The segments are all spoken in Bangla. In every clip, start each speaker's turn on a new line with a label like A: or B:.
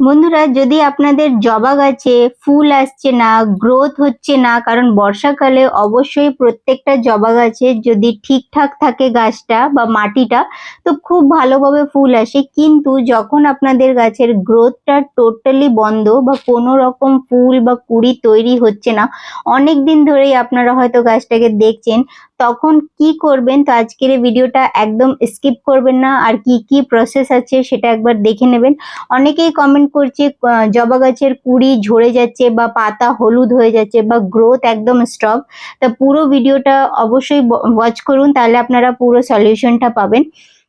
A: বন্ধুরা, যদি আপনাদের জবা গাছে ফুল আসছে না গ্রোথ হচ্ছে না, কারণ বর্ষাকালে অবশ্যই প্রত্যেকটা জবা গাছে যদি ঠিকঠাক থাকে গাছটা বা মাটিটা, তো খুব ভালোভাবে ফুল আসে। কিন্তু যখন আপনাদের গাছের গ্রোথটা টোটালি বন্ধ বা কোনো রকম ফুল বা কুড়ি তৈরি হচ্ছে না, অনেক দিন ধরেই আপনারা হয়তো গাছটাকে দেখছেন, তখন কি করবেন? তো আজকের এই ভিডিওটা একদম স্কিপ করবেন না। আর কি কি প্রসেস আছে সেটা একবার দেখে নেবেন। অনেকেই কমেন্ট করছে জবা গাছের কুড়ি ঝরে যাচ্ছে বা পাতা হলুদ হয়ে যাচ্ছে বা গ্রোথ একদম স্টপ তা পুরো ভিডিওটা অবশ্যই ওয়াচ করুন, তাহলে আপনারা পুরো সলিউশনটা পাবেন।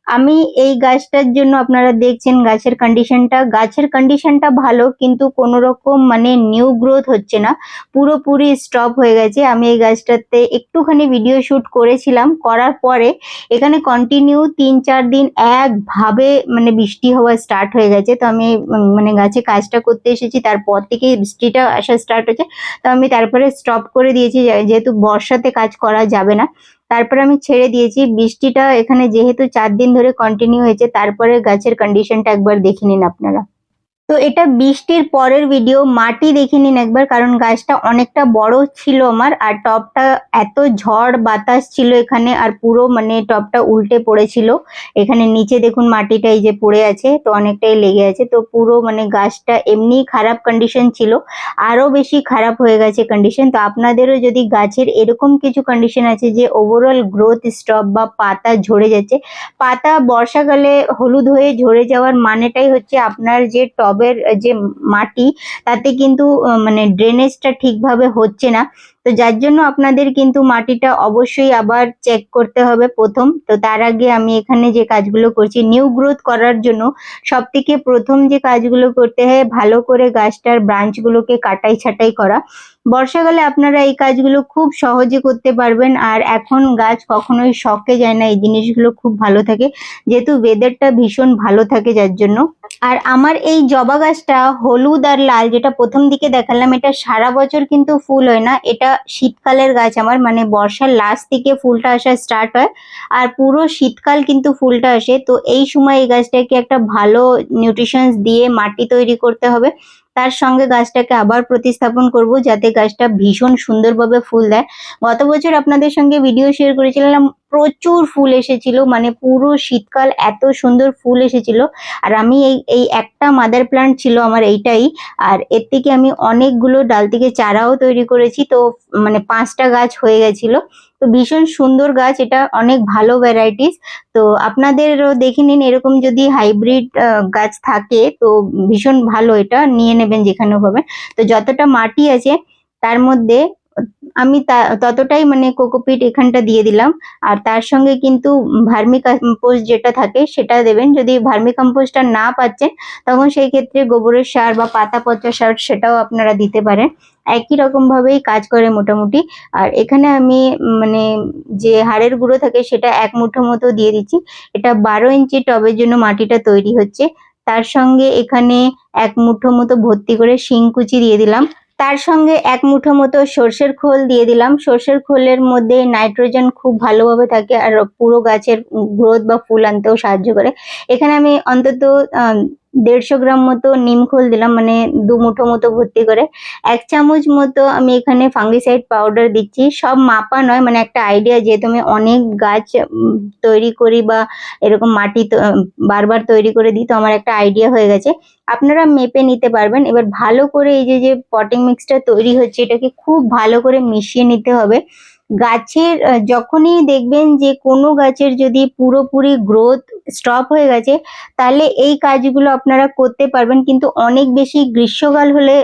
A: আমি এই গাছটার জন্য আপনারা দেখছেন গাছের কন্ডিশনটা গাছের কন্ডিশনটা ভালো, কিন্তু কোনো রকম মানে নিউ গ্রোথ হচ্ছে না। পুরোপুরি স্টপ হয়ে গেছে। আমি এই গাছটাতে একটুখানি ভিডিও শুট করেছিলাম। করার পরে এখানে কন্টিনিউ তিন চার দিন একভাবে মানে বৃষ্টি হওয়া স্টার্ট হয়ে গেছে। তো আমি মানে গাছে কাজটা করতে এসেছি। তারপর থেকে বৃষ্টিটা আসা স্টার্ট হয়েছে তো আমি তারপরে স্টপ করে দিয়েছি। যেহেতু বর্ষাতে কাজ করা যাবে না। তারপরে আমি ছেড়ে দিয়েছি। বৃষ্টিটা এখানে যেহেতু চার দিন ধরে কন্টিনিউ হয়েছে, তারপরে গাছের কন্ডিশনটা একবার দেখে নিন আপনারা। তো এটা বৃষ্টির পরের ভিডিও মাটি দেখে নিন একবার, কারণ গাছটা অনেকটা বড় ছিল আমার, আর টপটা এত ঝড় বাতাস ছিল এখানে, আর পুরো মানে টপটা উল্টে পড়েছিল। এখানে নিচে দেখুন মাটিটা এই যে পড়ে আছে, তো অনেকটাই লেগে আছে। তো পুরো মানে গাছটা এমনি খারাপ কন্ডিশন ছিল আরও বেশি খারাপ হয়ে গেছে কন্ডিশন তো আপনাদেরও যদি গাছের এরকম কিছু কন্ডিশন আছে যে ওভারঅল গ্রোথ স্টপ বা পাতা ঝরে যাচ্ছে, পাতা বর্ষাকালে হলুদ হয়ে ঝরে যাওয়ার মানেটাই হচ্ছে আপনার যে টবের যে মাটি তাতে কিন্তু আহ, মানে ড্রেনেজটা ঠিকভাবে হচ্ছে না। তো যার জন্য আপনাদের কিন্তু মাটিটা অবশ্যই আবার চেক করতে হবে প্রথম। তো তার আগে আমি এখানে যে কাজগুলো করছি নিউ গ্রোথ করার জন্য সব থেকে প্রথম যে কাজগুলো করতে হয়, ভালো করে গাছটার ব্রাঞ্চগুলোকে কাটাই ছাটাই করা। বর্ষাকালে আপনারা এই কাজগুলো খুব সহজে করতে পারবেন আর এখন গাছ কখনোই শখে যায় না, এই জিনিসগুলো খুব ভালো থাকে। যেহেতু ওয়েদারটা ভীষণ ভালো থাকে যার জন্য। আর আমার এই জবা গাছটা হলুদ আর লাল, যেটা প্রথম দিকে দেখালাম, এটা সারা বছর কিন্তু ফুল হয় না, এটা শীতকালের গাছ আমার মানে বর্ষার লাস্ট থেকে ফুলটা আসা স্টার্ট হয়, আর পুরো শীতকাল কিন্তু ফুলটা আসে। তো এই সময় এই গাছটাকে একটা ভালো নিউট্রিশন দিয়ে মাটি তৈরি করতে হবে। তার সঙ্গে গাছটাকে আবার প্রতিস্থাপন করব যাতে গাছটা ভীষণ সুন্দরভাবে ফুল দেয়। গত বছর আপনাদের সঙ্গে ভিডিও শেয়ার করেছিলাম, প্রচুর ফুল এসেছিল মানে পুরো শীতকাল এত সুন্দর ফুল এসেছিল। আর আমি এই এই একটা মাদার প্লান্ট ছিল আমার এইটাই, আর এর থেকে আমি অনেকগুলো ডাল থেকে চারাও তৈরি করেছি। তো মানে পাঁচটা গাছ হয়ে গেছিল। তো ভীষণ সুন্দর গাছ, এটা অনেক ভালো ভ্যারাইটিস তো আপনাদেরও দেখে নিন, এরকম যদি হাইব্রিড গাছ থাকে, তো ভীষণ ভালো এটা, নিয়ে নেবেন যেখানে পাবেন তো যতটা মাটি আছে, তার মধ্যে আমি ততটাই মানে কোকোপিট এখানটা দিয়ে দিলাম। আর তার সঙ্গে কিন্তু ভার্মি কম্পোস্ট যেটা থাকে সেটা দেবেন। যদি ভার্মি কম্পোস্টটা না পাচ্ছেন, তখন সেই ক্ষেত্রে গোবরের সার বা পাতা পচা সার সেটাও আপনারা দিতে পারেন। একই রকম ভাবেই কাজ করে মোটামুটি। আর এখানে আমি মানে যে হাড়ের গুঁড়ো থাকে সেটা এক মুঠো মতো দিয়ে দিচ্ছি। এটা বারো ইঞ্চি টবের জন্য মাটিটা তৈরি হচ্ছে। তার সঙ্গে এখানে এক মুঠো মতো ভর্তি করে শিংকুচি দিয়ে দিলাম। তার সঙ্গে এক মুঠো মতো সর্ষের খোল দিয়ে দিলাম। সর্ষের খোলের মধ্যে নাইট্রোজেন খুব ভালোভাবে থাকে আর পুরো গাছের গ্রোথ বা ফুল আনতেও সাহায্য করে। এখানে আমি অন্তত দেড়শো গ্রাম মতো নিম খোল দিলাম মানে দু মুঠো মতো ভর্তি করে। এক চামচ মতো আমি এখানে ফাঙ্গিসাইড পাউডার দিচ্ছি। সব মাপা নয় মানে একটা আইডিয়া যেহেতু আমি অনেক গাছ তৈরি করি বা এরকম মাটি বারবার তৈরি করে দিই, তো আমার একটা আইডিয়া হয়ে গেছে। আপনারা মেপে নিতে পারবেন। এবার ভালো করে এই যে যে পটিং মিক্সটা তৈরি হচ্ছে, এটাকে খুব ভালো করে মিশিয়ে নিতে হবে। গাছের যখনই দেখবেন যে কোনো গাছের যদি পুরোপুরি গ্রোথ স্টপ হয়ে গেছে, তাহলে এই কাজগুলো আপনারা করতে পারবেন। কিন্তু অনেক বেশি গ্রীষ্মকাল হলে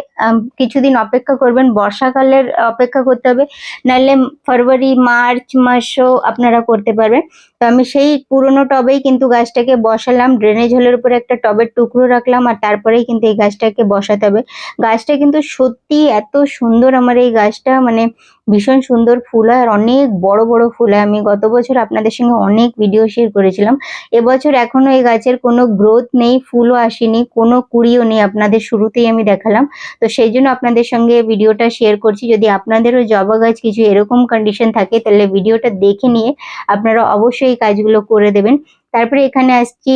A: কিছুদিন অপেক্ষা করবেন, বর্ষাকালের অপেক্ষা করতে হবে। নাহলে ফেব্রুয়ারি, মার্চ মাসও আপনারা করতে পারবেন। তো আমি সেই পুরোনো টবেই কিন্তু গাছটাকে বসালাম ড্রেনেজ হোলের উপরে একটা টবের টুকরো রাখলাম আর তারপরেই কিন্তু এই গাছটাকে বসাতে হবে। গাছটা কিন্তু সত্যি এত সুন্দর আমার এই গাছটা মানে ভীষণ সুন্দর ফুল হয় আর অনেক বড় বড় ফুল হয়। আমি গত বছর আপনাদের সঙ্গে অনেক ভিডিও শেয়ার করেছিলাম। এবছর এখনও এই গাছের কোনো গ্রোথ নেই, ফুলও আসেনি, কোনো কুড়িও নেই আপনাদের শুরুতেই আমি দেখালাম। তো সেই জন্য আপনাদের সঙ্গে ভিডিওটা শেয়ার করছি। যদি আপনাদেরও জবা গাছ কিছু এরকম কন্ডিশন থাকে, তাহলে ভিডিওটা দেখে নিয়ে আপনারা অবশ্যই এই কাজগুলো করে দেবেন। তারপরে এখানে আসছি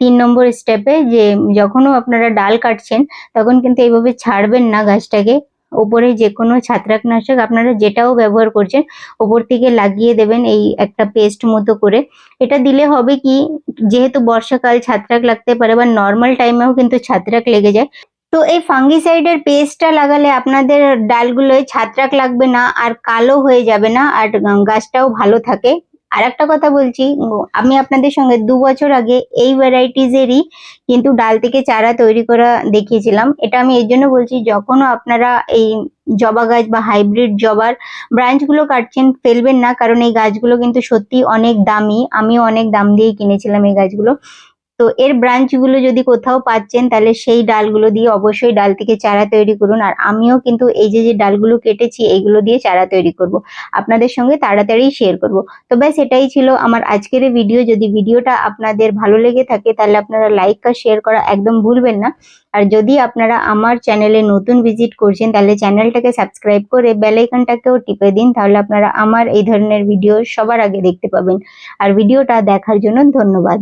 A: তিন নম্বর স্টেপে যে যখনও আপনারা ডাল কাটছেন, তখন কিন্তু এইভাবে ছাড়বেন না গাছটাকে। ওপরে যে কোনো ছত্রাকনাশক আপনারা যেটাও ব্যবহার করছেন, ওপর থেকে লাগিয়ে দেবেন এই একটা পেস্ট মতো করে। এটা দিলে হবে কি, যেহেতু বর্ষাকাল ছত্রাক লাগতে পারে বা নর্মাল টাইমেও কিন্তু ছত্রাক লেগে যায়। তো এই ফাঙ্গিসাইডের পেস্টটা লাগালে আপনাদের ডালগুলোয় ছত্রাক লাগবে না আর কালো হয়ে যাবে না আর গাছটাও ভালো থাকে। আর একটা কথা বলছি আমি আপনাদের সঙ্গে দু বছর আগে এই ভ্যারাইটিজেরই কিন্তু ডাল থেকে চারা তৈরি করা দেখিয়েছিলাম। এটা আমি এই জন্য বলছি, যখনও আপনারা এই জবা গাছ বা হাইব্রিড জবার ব্রাঞ্চগুলো কাটছেন, ফেলবেন না, কারণ এই গাছগুলো কিন্তু সত্যি অনেক দামি। আমিও অনেক দাম দিয়ে কিনেছিলাম এই গাছগুলো। তো এর ব্রাঞ্চগুলো যদি কোথাও পাচ্ছেন, তাহলে সেই ডালগুলো দিয়ে অবশ্যই ডাল থেকে চারা তৈরি করুন। আর আমিও কিন্তু এই যে যে ডালগুলো কেটেছি, এইগুলো দিয়ে চারা তৈরি করব। আপনাদের সঙ্গে তাড়াতাড়ি শেয়ার করব। তো ব্যাস, এটাই ছিল আমার আজকের ভিডিও যদি ভিডিওটা আপনাদের ভালো লেগে থাকে, তাহলে আপনারা লাইক আর শেয়ার করা একদম ভুলবেন না। আর যদি আপনারা আমার চ্যানেলে নতুন ভিজিট করছেন, তাহলে চ্যানেলটাকে সাবস্ক্রাইব করে বেল আইকনটাকেও টিপে দিন। তাহলে আপনারা আমার এই ধরনের ভিডিও সবার আগে দেখতে পাবেন। আর ভিডিওটা দেখার জন্য ধন্যবাদ।